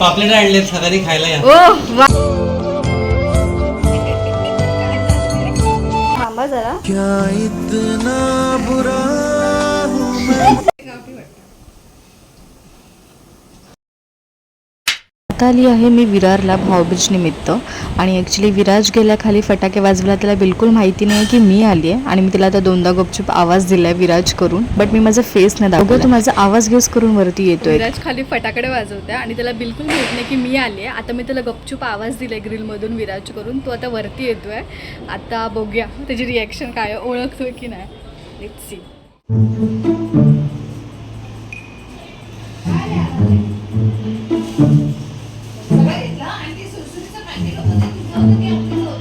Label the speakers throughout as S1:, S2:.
S1: पापलेट आणलेत सकाळी खायला या.
S2: ओ वा. थांबा जरा. आता आली आहे मी विरारला भाऊबीज निमित्त. आणि ॲक्च्युली विराज गेल्या खाली फटाके वाजवला त्याला बिलकुल माहिती नाही की मी आली आहे आणि मी तिला आता दोनदा गपचूप आवाज दिलाय विराज करून. बट मी माझा फेस नाही दाखवतो तू माझा आवाज घेऊस करून वरती येतोय.
S3: विराज खाली फटाकडे वाजवते आणि त्याला बिलकुल माहीत नाही की मी आली आहे आता मी त्याला गपचूप आवाज दिलाय ग्रिलमधून विराज करून. तो आता वरती येतोय. आता बघूया त्याची रिॲक्शन काय आहे, ओळखतोय की नाही? लेट्स सी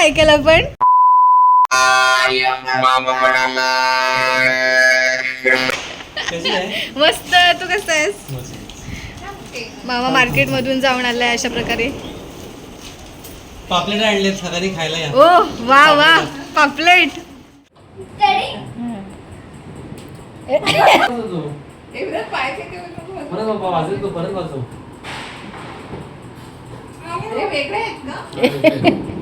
S3: ऐकायला पण?
S1: कशी आहे?
S3: मस्त. तू कसा आहेस? मामा मार्केटमधून जाऊन आलाय अशा प्रकारे.
S1: पापलेट आणलेत सकाळी खायला या.
S3: ओ वा वा. पापलेट.
S1: परत बाबा तो परत वाजव.
S4: अरे वेगळे आहेत का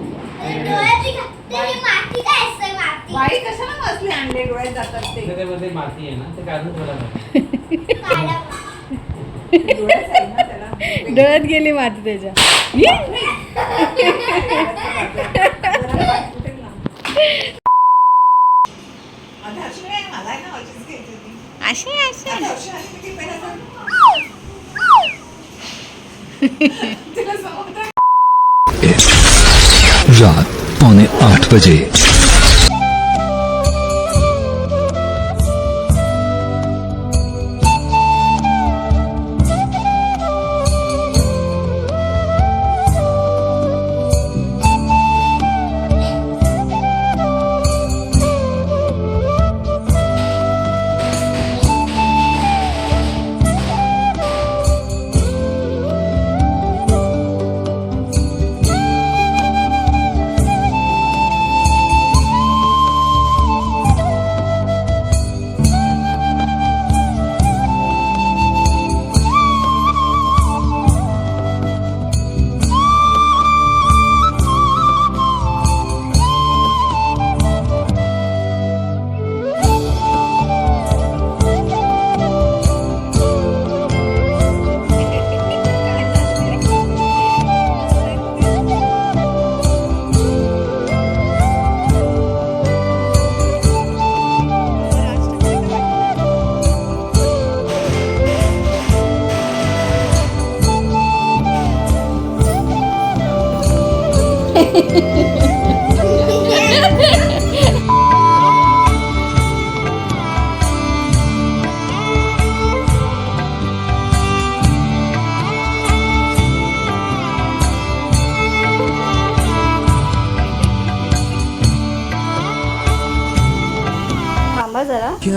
S4: बाई कशाला मसले आणले डोळ्यात जातात ते?
S1: त्याच्यामध्ये माती आहे ना ते काढून ठेवला
S4: डोळ्यात आहे ना त्याला?
S3: डोळ्यात गेली माती त्याच्या. अशी अशी
S5: रात पौने आठ बजे।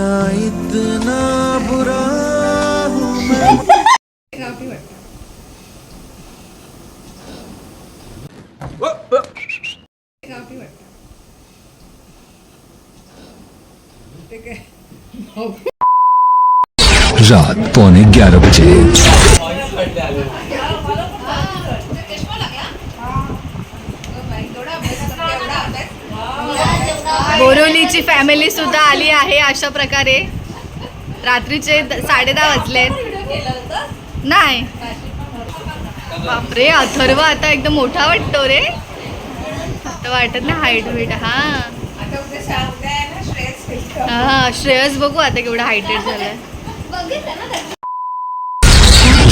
S2: क्या इतना बुरा हूँ मैं।
S5: रात पौने ग्यारह बजे।
S3: बोरोलीची फॅमिली सुद्धा आली आहे अशा प्रकारे. रात्रीचे द- साडेदहा वाजलेत
S4: व्हिडिओ केलं होतं
S3: नाही. बापरे अथर्व आता एकदम मोठा वाटतो रे. आता वाटत नाही हाईट वेट हा.
S4: ना
S3: हा श्रेयस बघू आता केवढा हायटेड झालाय.
S4: बघितलं ना त्याचं?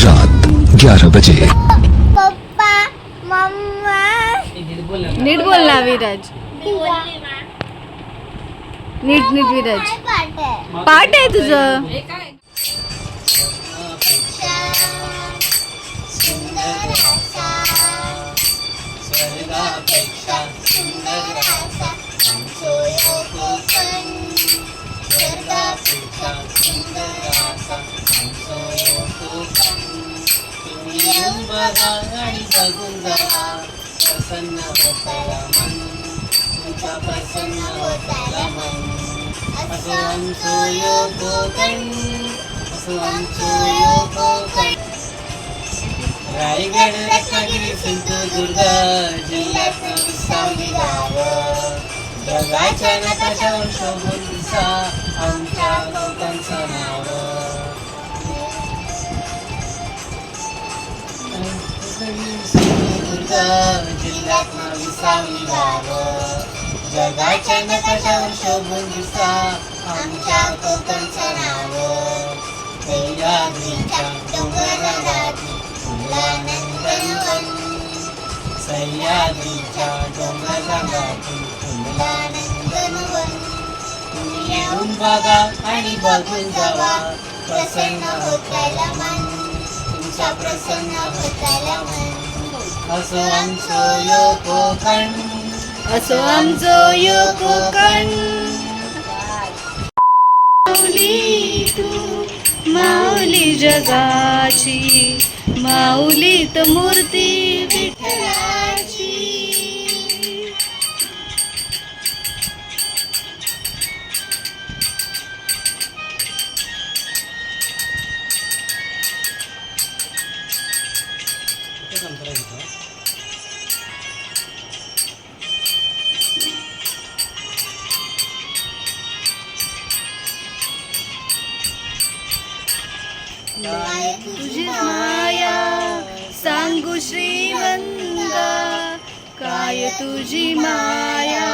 S5: रात ग्यारह बजे.
S4: पप्पा मम्मा.
S1: नीट बोल ना.
S6: नीट बोल ना विराज नीट नीट विराज
S4: पाठ आहे?
S6: तुझं.
S4: आणि बघून जावा प्रसन्न तुमचा प्रसन्न होताला मन असो आमचो यो कोकण असो आमचो यो कोकण रायगड रत्नागिरी सिंधुदुर्ग जिल्ह्यात विसावली जगाच्या नकाशावर शोभून दिसा आमच्या कोकणचं नाव सिंधुदुर्ग जिल्ह्यात विसावली जगाच्या नकाशावर शोभून दिसा आमच्या कोकणचं नाव सह्याद्रीच्या डोंगरावरती फुला नंदनवन. सह्याद्रीच्या डोंगरावरती फुला नंदनवन. तुम्ही येऊन बघा आणि बघून जावा. प्रसन्न होतायला मन. तुमच्या प्रसन्न होतायला मन. असं आमचं यो कोकण
S6: असो आमचो यो कोकण माऊली तू माऊली जगाची माऊलीत मूर्ती तुझी माया सांगू श्रीमंत काय तुझी माया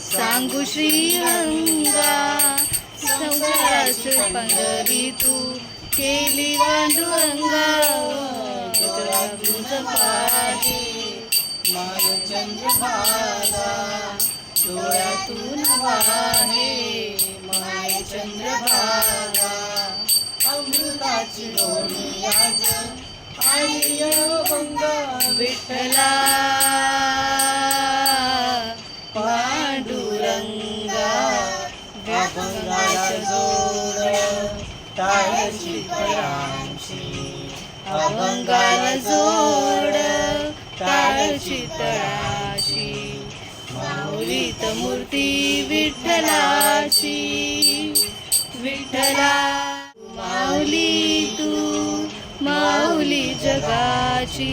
S6: सांगू श्रीवंगा संसारास पंगरी तू केली पांडुरंगा तुझं पाहे
S4: माय चंद्रभागा डोळ्यातून वाहे माय चंद्रभागा अमृताची डोळी आज. आली अभंग
S6: विठ्ठला. पांडुरंगा
S4: अभंगाला जोड. टाळ्याची तळांची
S6: अभंगाला जोड. माऊलीत मूर्ती विठ्ठलाची. विठ्ठला. माऊली तू माऊली जगाची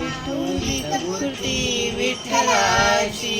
S6: विठुली कृती विठ्ठलाची.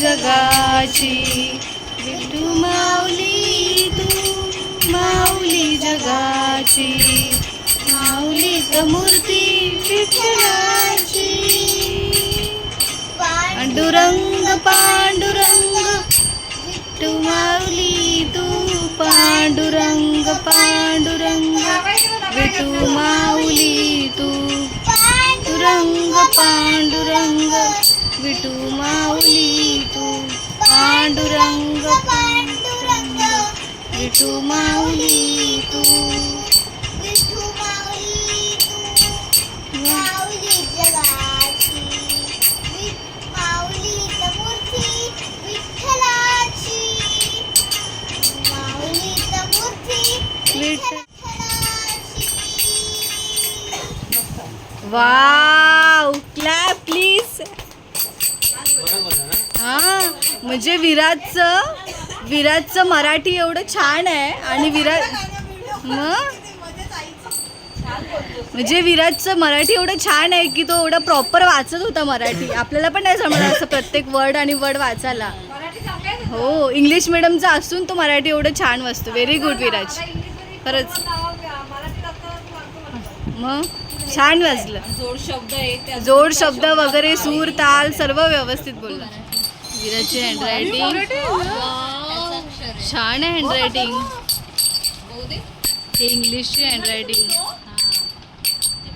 S6: जगाची. विठू माऊली तू माऊली जगाची. माऊली मूर्ती विठ्ठलाची पांडुरंग पांडुरंग. विठू माऊली तू पांडुरंग पांडुरंग. विठू माऊली तू पांडुरंग पांडुरंग. विठू माऊली तू पांडुरंग
S4: पांडुरंग
S6: विठू माऊली तू
S4: विठू माऊली तू माऊली जगाची वि- मूर्ती विठ्ठलाची मूर्ती विठ्ठलाची
S6: म्हणजे विराजचं विराजचं मराठी एवढं छान आहे आणि विराज मग? म्हणजे विराजचं मराठी एवढं छान आहे की तो एवढं प्रॉपर वाचत होता मराठी. आपल्याला पण नाही जमलं असं प्रत्येक वर्ड आणि वर्ड वाचायला. हो इंग्लिश मिडियमचा असून तो मराठी एवढं छान वाचतो. Very good Viraj. खरंच. मग? छान वाचलं
S3: जोड शब्द
S6: जोड शब्द वगैरे सूर ताल सर्व व्यवस्थित बोलला. विराजची हँडरायटिंग छान आहे हँडरायटिंग हे इंग्लिशची हँडरायटिंग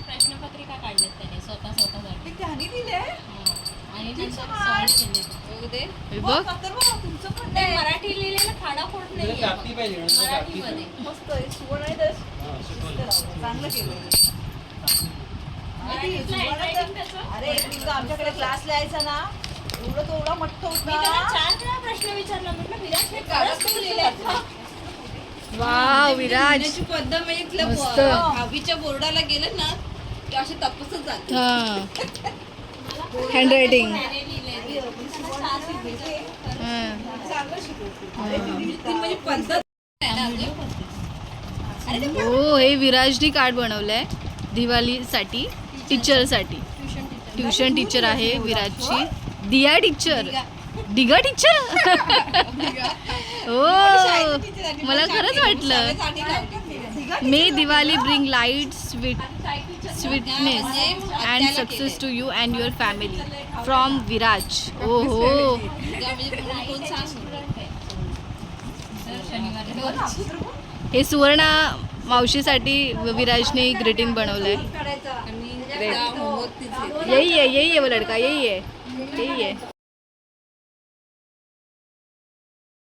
S7: प्रश्नपत्रिका काढल्यात त्याने स्वतः स्वतःसाठी
S3: त्याने दिले.
S7: आणि नंतर सॉल्व केले.
S3: बघू दे.
S6: हे बघ.
S3: तर बघा तुमचं पण
S7: ते मराठी लिहिलेलं नाही मराठीमध्ये.
S3: चांगलं केलं. अरे आमच्याकडे क्लास लिहायचा ना. एवढं तो एवढा मट्ट
S7: मी त्याला
S3: होता
S7: चार वेळा प्रश्न विचारला. म्हटलं विराज हे खरंच तू लिहिलंय. का?
S6: वाव विराज.
S3: लिहिण्याची पद्धत म्हणजे इथल्या
S6: मस्त.
S3: ब- दहावीच्या बोर्डाला गेलं ना की असे तपसच जाते.
S6: हा. हँडरायटिंग
S7: त्याने लिहिलंय ते. त्याला चार दिले.
S3: ती म्हणजे पद्धत आहे ना अजून.
S6: हो हे विराजनी कार्ड बनवलंय दिवाळीसाठी टीचरसाठी. ट्युशन टीचर आहे विराजची. दिया टीचर. दिगा. टीचर? हो मला खरंच वाटलं. May Diwali bring light sweet sweetness and success to you and your family from Viraj ओ हो. हे सुवर्णा मावशीसाठी विराजने ग्रीटिंग बनवलंय. यही है यही है वो लड़का यही है यही है